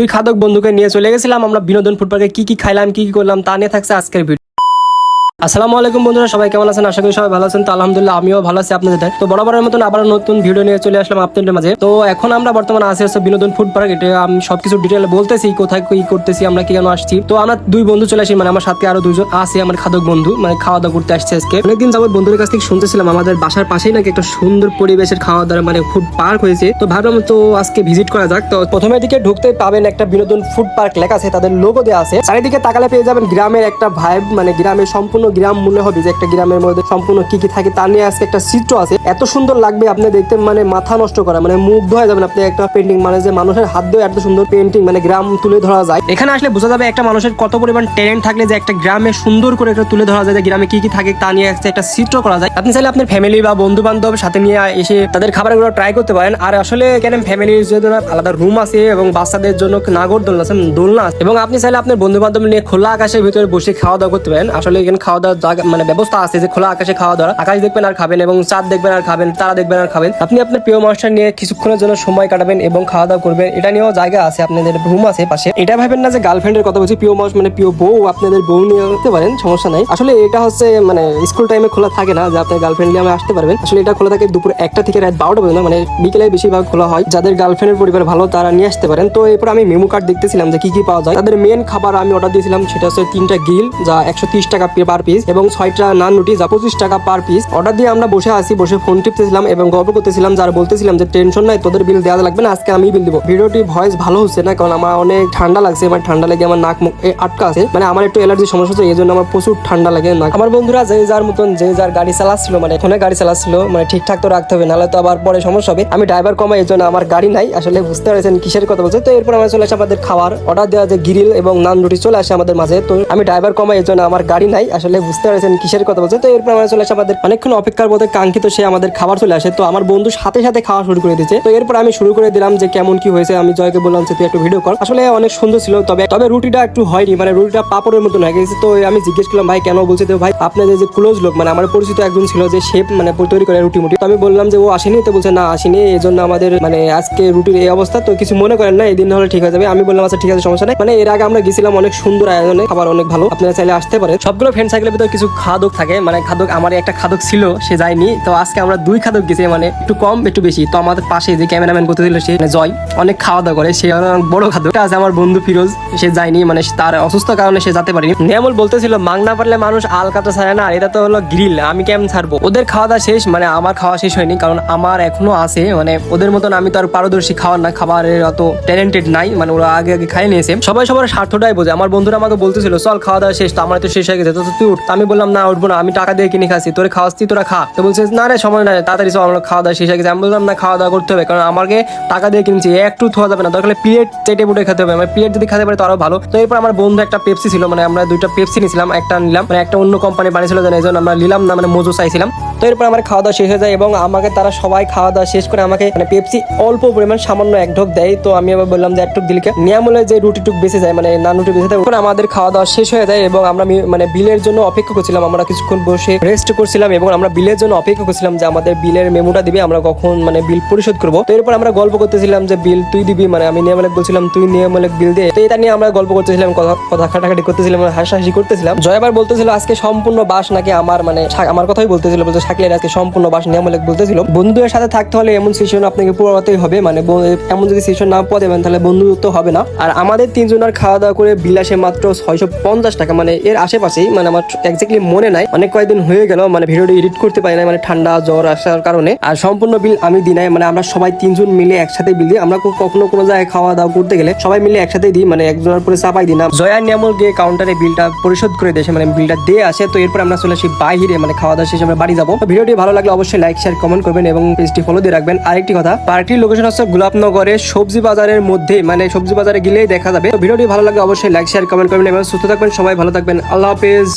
দুই খাদক বন্ধুকে নিয়ে চলে গেছিলাম। আমরা বিনোদন ফুড পার্কে কি কি খাইলাম, কি কি করলাম তা নিয়ে থাকছে আজকের ভিডিও। আসসালামু আলাইকুম বন্ধুরা, সবাই কেমন আছেন? আশা করি সবাই ভালো আছেন। তো আলহামদুলিল্লাহ, আমিও ভালো আছি আপনাদের তো বরাবরের মতন আবার নতুন ভিডিও নিয়ে চলে আসলাম আপনাদের মাঝে। তো এখন আমরা বর্তমানে আসি হচ্ছে বিনোদন ফুড পার্ক এটা আমি সবকিছু ডিটেল বলতেছি, কোথায় কি করতেছি, আমরা কি কেন আসছি। তো আমরা দুই বন্ধু চলে আসি মানে আমার সাথে আরও দুজন আছে, আমার খাদক বন্ধু মানে খাওয়া দাওয়া করতে আসছে আজকে। অনেকদিন যাবত বন্ধুদের কাছ থেকে শুনতেছিলাম, আমাদের বাসার পাশেই নাকি একটা সুন্দর পরিবেশের খাওয়া দাওয়া মানে ফুড পার্ক হয়েছে। তো ভাবলাম তো আজকে ভিজিট করা যাক। তো প্রথমে দিকে ঢুকতে পাবেন একটা বিনোদন ফুড পার্ক লেখা আছে, তাদের লোগো দেওয়া আছে। চারিদিকে তাকালে পেয়ে যাবেন গ্রামের একটা ভাইব মানে গ্রামের সম্পূর্ণ গ্রাম মনে হবে যে একটা গ্রামের মধ্যে সম্পূর্ণ কি কি থাকে, তা নিয়ে আজকে একটা চিত্র আছে। এত সুন্দর লাগবে আপনি দেখতে মানে মাথা নষ্ট করা মানে মুগ্ধ হয়ে যাবেন আপনি একটা পেন্টিং মানে যে মানুষের হাত দিয়ে এত সুন্দর পেন্টিং মানে গ্রাম তুলে ধরা যায়। এখানে আসলে বোঝা যাবে একটা মানুষের কত পরিমাণ ট্যালেন্ট থাকলে যে একটা গ্রামে সুন্দর করে একটা তুলে ধরা যায়, যে গ্রামে কি কি থাকে, তা নিয়ে একটা চিত্র করা যায়। আপনি চাইলে আপনার ফ্যামিলি বা বন্ধু বান্ধব সাথে নিয়ে এসে তাদের খাবারগুলো ট্রাই করতে পারেন। আর আসলে এখানে ফ্যামিলির জন্য আলাদা রুম আছে এবং বাচ্চাদের জন্য নাগর দোলনা আছে। দোলনা এবং আপনি চাইলে আপনার বন্ধু বান্ধব নিয়ে খোলা আকাশের ভিতরে বসে খাওয়া দাওয়া করতে পারেন। আসলে এখানে খাওয়া দাওয়ার জায়গা মানে ব্যবস্থা আছে যে খোলা আকাশে খাওয়া দাওয়া আকাশ দেখবেন আর খাবেন এবং চাঁদ দেখবেন আর খাবেন, তারা দেখবেন আর খাবেন। আপনি আপনার প্রিয় মানুষটা নিয়ে কিছুক্ষণের জন্য সময় কাটাবেন এবং খাওয়া দাওয়া করবেন। এটা নিয়েও জায়গা আছে আপনাদের রুম আছে পাশে। এটা ভাবেন না যে গার্লফ্রেন্ডের কথা বলছি, প্রিয় মানুষ মানে প্রিয় বউ আপনাদের বউ নিয়ে আসতে পারেন, সমস্যা নাই। আসলে এটা হচ্ছে মানে স্কুল টাইমে খোলা থাকে না যে আপনার গার্লফ্রেন্ড নিয়ে আসতে পারবেন। আসলে এটা খোলা থাকে দুপুর একটা থেকে রাত বারোটা পর্যন্ত মানে বিকেলে বেশিরভাগ খোলা হয়। যাদের গার্লফ্রেন্ডের পরিবার ভালো, তারা নিয়ে আসতে পারেন। তো এরপর আমি মেমু কার্ড দেখতেছিলাম যে কি কি পাওয়া যায়। তাদের মেন খাবার আমি অর্ডার দিয়েছিলাম, সেটা হচ্ছে তিনটা গিল যা একশো তিরিশ টাকা পার পিস এবং ছয়টা নান রুটি যা পঁচিশ টাকা পার পিস অর্ডার দিয়ে আমরা বসে আছি, বসে ফোন টিপতেছিলাম এবং গল্প করতেছিলাম, যারা বলতেছিলাম যে টেনশন নাই, তোদের বিল দেওয়া লাগবে না, আজকে আমি বিল দিব। ভিডিওটি ভয়েস ভালো হচ্ছে না, কারণ আমার অনেক ঠান্ডা লাগছে, আমার ঠান্ডা লাগে আমার নাক মুখ আটকা আছে। মানে আমার একটু অ্যালার্জি সমস্যা হচ্ছে এই জন্য আমার প্রচুর ঠান্ডা লাগে নাক। আমার বন্ধুরা যে যার মতন, যে যার গাড়ি চালাচ্ছিল মানে এখানে গাড়ি চালাচ্ছিল মানে ঠিকঠাক তো রাখতে হবে, নাহলে তো আবার পরে সমস্যা হবে। আমি ড্রাইভার কমাই, এই জন্য আমার গাড়ি নাই, আসলে বুঝতে পারছেন কিসের কথা বলছে। তো এরপর আমরা চলে আসে আমাদের খাবার। অর্ডার দেওয়া যে গ্রিল এবং নান রুটি চলে আসে আমাদের মাঝে। তো আমি ড্রাইভার কমাই, এই জন্য আমার গাড়ি নাই, আসলে বুঝতে পারছেন কিসের কথা বলছে তো এরপর আমরা চলে আসে আমাদের অনেকক্ষণ অপেক্ষার মধ্যে কাঙ্ক্ষিত সে আমাদের খাবার চলে আসে। তো আমার বন্ধু সাথে সাথে খাওয়া শুরু করে দিয়েছে। তো এরপর আমি শুরু করে দিলাম যে কেমন কি হয়েছে। আমি জয়কে বললাম যে, তুই একটু ভিডিও কর। আসলে অনেক সুন্দর ছিল, তবে তবে রুটিটা একটু হয়নি। মানে রুটিটা পাপড়ের মতন হয়ে গেছে। তো আমি জিজ্ঞেস করলাম, ভাই, কেন বলছে তো ভাই আপনাদের যে ক্লোজ লোক মানে আমার পরিচিত একজন ছিল যে শেপ মানে তৈরি করে রুটি মুটি। তো আমি বললাম যে, ও আসেনি? তো বলছে, না, আসেনি। এই জন্য আমাদের মানে আজকে রুটির এই অবস্থা। তো কিছু মনে করেন না এই দিন হলে ঠিক হয়ে যাবে। আমি বললাম আচ্ছা ঠিক আছে, সমস্যা নাই। মানে এর আগে আমরা গেছিলাম অনেক সুন্দর আয়োজনে। খাবার অনেক ভালো। আপনারা চাইলে আসতে পারেন। সবগুলো ফ্রেন্ড সাইকেলের ভিতরে কিছু খাদক থাকে মানে খাদক আমার একটা খাদক ছিল, সে যায়নি। তো আজকে আমরা দুই খাদক গেছি মানে একটু কম, একটু বেশি। তো আমাদের পাশে যে ক্যামেরাম্যান করতে দিল সে মানে জয়, অনেক খাওয়া দাওয়া করে। সে অনেক বড় খাদক। আছে আমার বন্ধু ফিরোজ, সে যায়নি মানে তার অসুস্থ কারণে সে যেতে পারেনি। নিয়ামল বলতেছিল মাং না পারলে মানুষ আল কাটা ছাড়ে না এটা তো হলো গ্রিল আমি কেমন ছাড়বো? ওদের খাওয়া দাওয়া শেষ মানে আমার খাওয়া শেষ হয়নি, কারণ আমার এখনও আছে মানে ওদের মতন আমি তো আর পারদর্শী খাওয়ার না, খাবারের অত ট্যালেন্টেড নাই মানে ওরা আগে আগে খাই নিয়েছে। সবাই সবার স্বার্থটাই বোঝে। আমার বন্ধুরা আমাকে বলতেছিল, চল খাওয়া দাওয়া শেষ, তো আমার তো শেষ হয়ে গেছে, তো তুই উঠ। আমি বললাম, না, উঠবো না, আমি টাকা দিয়ে কিনে খাচ্ছি। তোরে খাওয়াচ্ছি, তোরা খা। তো বলছে, না রে, সময় নাই, তাড়াতাড়ি সব আমরা খাওয়া দাওয়া শেষ হয়ে গেছে। আমি বললাম, না, খাওয়া দাওয়া করতে হবে, কারণ আমাকে টাকা দিয়ে কিনছি, একটু থোয়া যাবে না। দরকার প্লেট চেটে বুটে খেতে হবে। আমার প্লেট যদি খেতে পারে, তো আরও ভালো। তো এরপর আমার বন্ধু একটা পেপসি ছিল মানে আমরা দুইটা পেপসি নিয়েছিলাম, একটা নিলাম মানে একটা অন্য কোম্পানি বানিয়েছিল যেন, এই জন্য আমরা নিলাম না মানে মজু চাইছিলাম। তো এরপর আমার খাওয়া দাওয়া শেষ হয়ে যায় এবং আমাকে তারা সবাই খাওয়া দাওয়া শেষ করে আমাকে মানে পেপসি অল্প পরিমাণ সামান্য এক ঢোক দেয়। তো আমি আবার বললাম যে একটু দিলকে। নিয়ামলে যে, রুটি টুক বেঁচে যায়। মানে নান রুটি বেঁচে যায়। ওখানে আমাদের খাওয়া দাওয়া শেষ হয়ে যায় এবং আমরা মানে বিলের জন্য অপেক্ষা করছিলাম। আমরা কিছুক্ষণ বসে রেস্ট করছিলাম এবং আমরা বিলের জন্য অপেক্ষা করছিলাম যে, আমাদের বিলের মেমোটা দিবে। আমরা কখন মানে বিল পরিশোধ করব। তো এরপর আমরা গল্প করতেছিলাম যে, বিল তুই দিবি? মানে আমি নিয়ামলেক বলছিলাম, তুই নিয়ামলেক বিল দে। তো এটা নিয়ে আমরা গল্প করতেছিলাম, কথা কথা খাটাখাটি করতেছিলাম, হাসাহাসি করতেছিলাম। জয় আবার বলতেছিল, আজকে সম্পূর্ণ বাস নাকি আমার মানে আমার কথাই বলতেছিল বলতে শাকলের আজকে সম্পূর্ণ বাস নিয়ামলেক বলতেছিল বন্ধুদের সাথে থাকতে হলে এমন সিচুয়েশন আপনাকে পুরোতেই হবে মানে এমন যদি সিচুয়েশন না পাওয়া দেবেন তাহলে বন্ধুত্ব হবে না। আর আমাদের তিনজনের খাওয়া দাওয়া করে বিলাসে মাত্র ছয়শো পঞ্চাশ টাকা মানে এর আশেপাশেই মানে আমার এক্স্যাক্টলি মনে নাই। অনেক কয়েকদিন হয়ে গেল মানে ভিডিওটি এডিট করতে পারি না মানে ঠান্ডা জ্বর আসার কারণে। আর সম্পূর্ণ বিল আমি দিই নাই মানে আমরা সবাই তিনজন মিলে একসাথে বিল দিই। আমরা কখনো কোনো জায়গায় খাওয়া দাওয়া করতে গেলে সবাই মিলে একসাথে দিই মানে একজনের পরে চাপাই দিই না। জয়া নিয়ামল গিয়ে কাউন্টারে বিলটা পরিশোধ করে দেয় মানে বিলটা দিয়ে আসে, তো এরপর আমরা চলে আসি বাইরে মানে খাওয়া দাওয়া শেষে, আমরা বাড়ি যাব। ভিডিওটি ভালো লাগলে অবশ্যই লাইক শেয়ার কমেন্ট করবেন এবং পেজটি ফলো দিয়ে রাখবেন। আরেকটি কথা, পার্কটির লোকেশন হচ্ছে গোলাপনগরের সবজি বাজারের মধ্যে মানে সবজি বাজারে গেলেই দেখা যাবে। ভিডিওটি ভালো লাগলে অবশ্যই লাইক শেয়ার কমেন্ট করবেন এবং সুস্থ থাকবেন, সবাই ভালো থাকবেন। আল্লাহ হাফেজ।